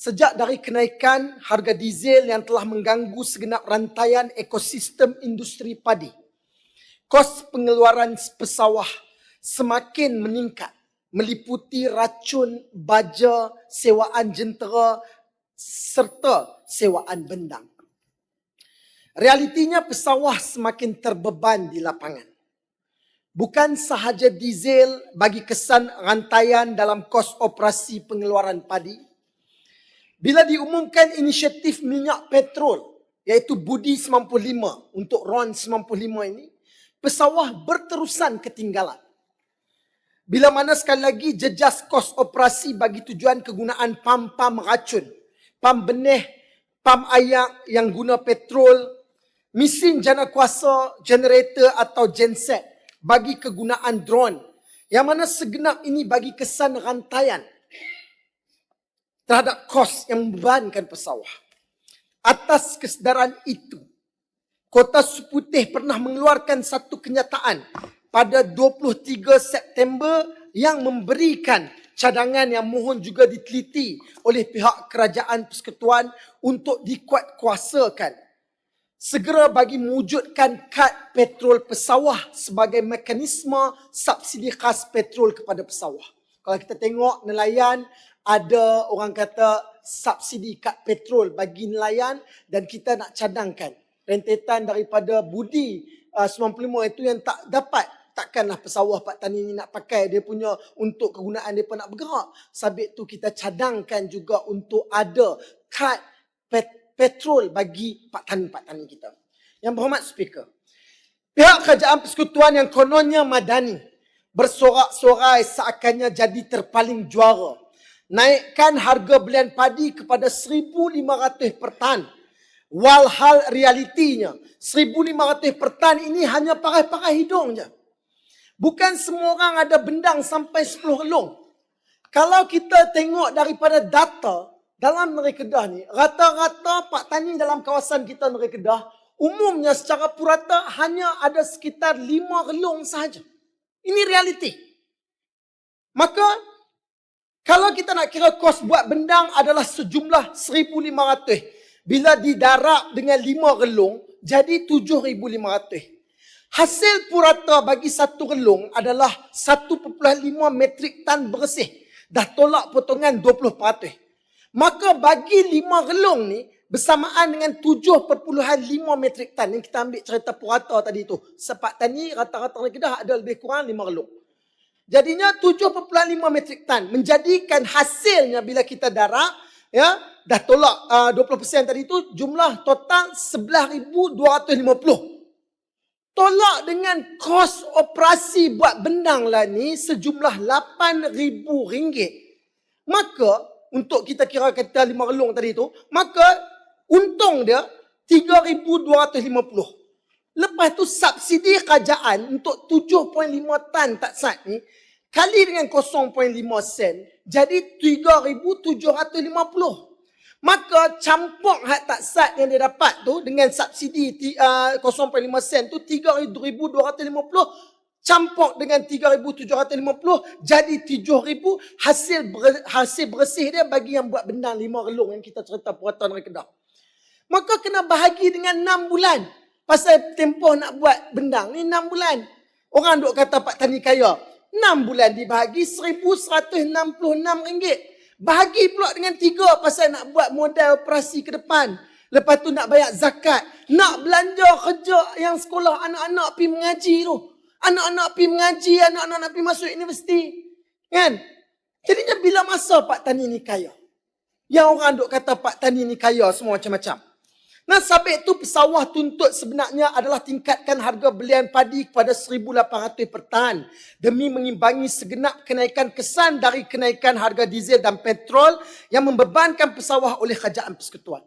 Sejak dari kenaikan harga diesel yang telah mengganggu segenap rantaian ekosistem industri padi, kos pengeluaran pesawah semakin meningkat meliputi racun, baja, sewaan jentera serta sewaan bendang. Realitinya pesawah semakin terbeban di lapangan. Bukan sahaja diesel bagi kesan rantaian dalam kos operasi pengeluaran padi, bila diumumkan inisiatif minyak petrol iaitu Budi 95 untuk RON 95 ini, pesawah berterusan ketinggalan. Bila mana sekali lagi jejas kos operasi bagi tujuan kegunaan pam-pam racun, pam benih, pam ayak yang guna petrol, mesin jana kuasa, generator atau genset bagi kegunaan drone yang mana segenap ini bagi kesan rantaian terhadap kos yang membebankan pesawah. Atas kesedaran itu, Kota Seputih pernah mengeluarkan satu kenyataan pada 23 September yang memberikan cadangan yang mohon juga diteliti oleh pihak kerajaan persekutuan untuk dikuatkuasakan. Segera bagi mewujudkan kad petrol pesawah sebagai mekanisme subsidi khas petrol kepada pesawah. Kalau kita tengok nelayan ada orang kata subsidi kad petrol bagi nelayan dan kita nak cadangkan. Rentetan daripada budi uh, 95 itu yang tak dapat. Takkanlah pesawah Pak Tani ni nak pakai. Dia punya untuk kegunaan dia nak bergerak. Sabit tu kita cadangkan juga untuk ada kad pet, petrol bagi Pak Tani Pak Tani kita. Yang berhormat speaker pihak kerajaan persekutuan yang kononnya madani bersorak-sorai seakannya jadi terpaling juara naikkan harga belian padi kepada 1,500 per tan. Walhal realitinya, 1,500 per tan ini hanya pakai-pakai hidung je. Bukan semua orang ada bendang sampai 10 relung. Kalau kita tengok daripada data dalam Negeri Kedah ni, rata-rata Pak Tani dalam kawasan kita Negeri Kedah, umumnya secara purata hanya ada sekitar 5 relung sahaja. Ini realiti. Maka kalau kita nak kira kos buat bendang adalah sejumlah 1,500. Bila didarab dengan 5 relung, jadi 7,500. Hasil purata bagi satu relung adalah 1.5 metrik tan bersih. Dah tolak potongan 20%. Maka bagi 5 relung ni, bersamaan dengan 7.5 metrik tan yang kita ambil cerita purata tadi tu. Sepak tani rata-rata Kedah ada lebih kurang 5 relung. Jadinya 7.5 metrik tan menjadikan hasilnya bila kita darab ya dah tolak uh, 20% tadi tu jumlah total 11,250. Tolak dengan kos operasi buat bendang lah ni sejumlah 8,000 ringgit. Maka untuk kita kira kata lima relung tadi tu, maka untung dia 3,250. Lepas tu subsidi kerajaan untuk 7.5 tan tak sat ni kali dengan 0.5 sen jadi 3750 maka campur hak tak sat yang dia dapat tu dengan subsidi uh, 0.5 sen tu 3250 campur dengan 3750 jadi 7000 hasil ber, hasil bersih dia bagi yang buat benda lima relung yang kita cerita puatan dari Kedah maka kena bahagi dengan 6 bulan pasal tempoh nak buat bendang ni 6 bulan orang duk kata Pak Tani kaya 6 bulan dibahagi RM1,166. Bahagi pula dengan tiga pasal nak buat modal operasi ke depan. Lepas tu nak bayar zakat. Nak belanja kerja yang sekolah anak-anak pergi mengaji tu. Anak-anak pergi mengaji, anak-anak nak pergi masuk universiti. Kan? Jadinya bila masa Pak Tani ni kaya? Yang orang duk kata Pak Tani ni kaya semua macam-macam. Nah, sabit itu pesawah tuntut sebenarnya adalah tingkatkan harga belian padi kepada 1,800 per tan demi mengimbangi segenap kenaikan kesan dari kenaikan harga diesel dan petrol yang membebankan pesawah oleh kerajaan persekutuan.